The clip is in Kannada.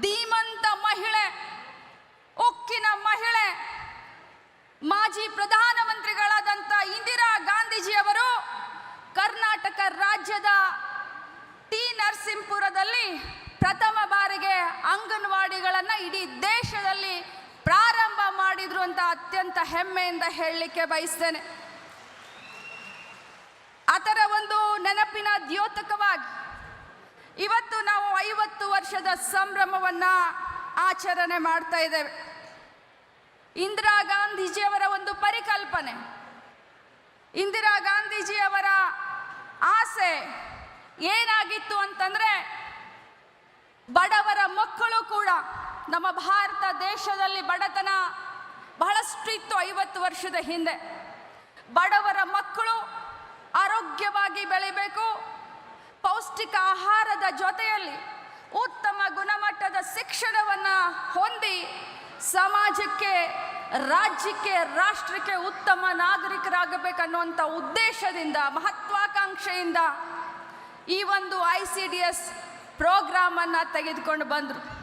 ಧೀಮಂತ ಮಹಿಳೆ, ಉಕ್ಕಿನ ಮಹಿಳೆ, ಮಾಜಿ ಪ್ರಧಾನಮಂತ್ರಿಗಳಾದಂಥ ಇಂದಿರಾ ಗಾಂಧೀಜಿಯವರು ಕರ್ನಾಟಕ ರಾಜ್ಯದ ಟಿ ನರಸಿಂಹಪುರದಲ್ಲಿ ಪ್ರಥಮ ಬಾರಿಗೆ ಅಂಗನವಾಡಿಗಳನ್ನು ಇಡೀ ದೇಶದಲ್ಲಿ ಪ್ರಾರಂಭ ಮಾಡಿದ್ರು ಅಂತ ಅತ್ಯಂತ ಹೆಮ್ಮೆಯಿಂದ ಹೇಳಲಿಕ್ಕೆ ಬಯಸ್ತೇನೆ. ಅದರ ಒಂದು ನೆನಪಿನ ದ್ಯೋತಕವಾಗಿ, ಇವತ್ತು ಐವತ್ತು ವರ್ಷದ ಸಂಭ್ರಮವನ್ನು ಆಚರಣೆ ಮಾಡ್ತಾ ಇದ್ದೇವೆ. ಇಂದಿರಾ ಗಾಂಧೀಜಿಯವರ ಒಂದು ಪರಿಕಲ್ಪನೆ. ಇಂದಿರಾ ಗಾಂಧೀಜಿಯವರ ಆಸೆ ಏನಾಗಿತ್ತು ಅಂತಂದರೆ ಬಡವರ ಮಕ್ಕಳು ಕೂಡ ನಮ್ಮ ಭಾರತ ದೇಶದಲ್ಲಿ ಬಡತನ ಬಹಳಷ್ಟು ಇತ್ತು ಐವತ್ತು ವರ್ಷದ ಹಿಂದೆ. ಬಡವರ ಮಕ್ಕಳು ಆರೋಗ್ಯವಾಗಿ ಬೆಳಿಬೇಕು, ಪೌಷ್ಟಿಕ ಆಹಾರದ ಜೊತೆಯಲ್ಲಿ ಉತ್ತಮ ಗುಣಮಟ್ಟದ ಶಿಕ್ಷಣವನ್ನು ಹೊಂದಿ ಸಮಾಜಕ್ಕೆ, ರಾಜ್ಯಕ್ಕೆ, ರಾಷ್ಟ್ರಕ್ಕೆ ಉತ್ತಮ ನಾಗರಿಕರಾಗಬೇಕನ್ನುವಂಥ ಉದ್ದೇಶದಿಂದ, ಮಹತ್ವಾಕಾಂಕ್ಷೆಯಿಂದ ಈ ಒಂದು ಐ ಸಿ ಡಿ ಎಸ್ ಪ್ರೋಗ್ರಾಮನ್ನು ತೆಗೆದುಕೊಂಡು ಬಂದರು.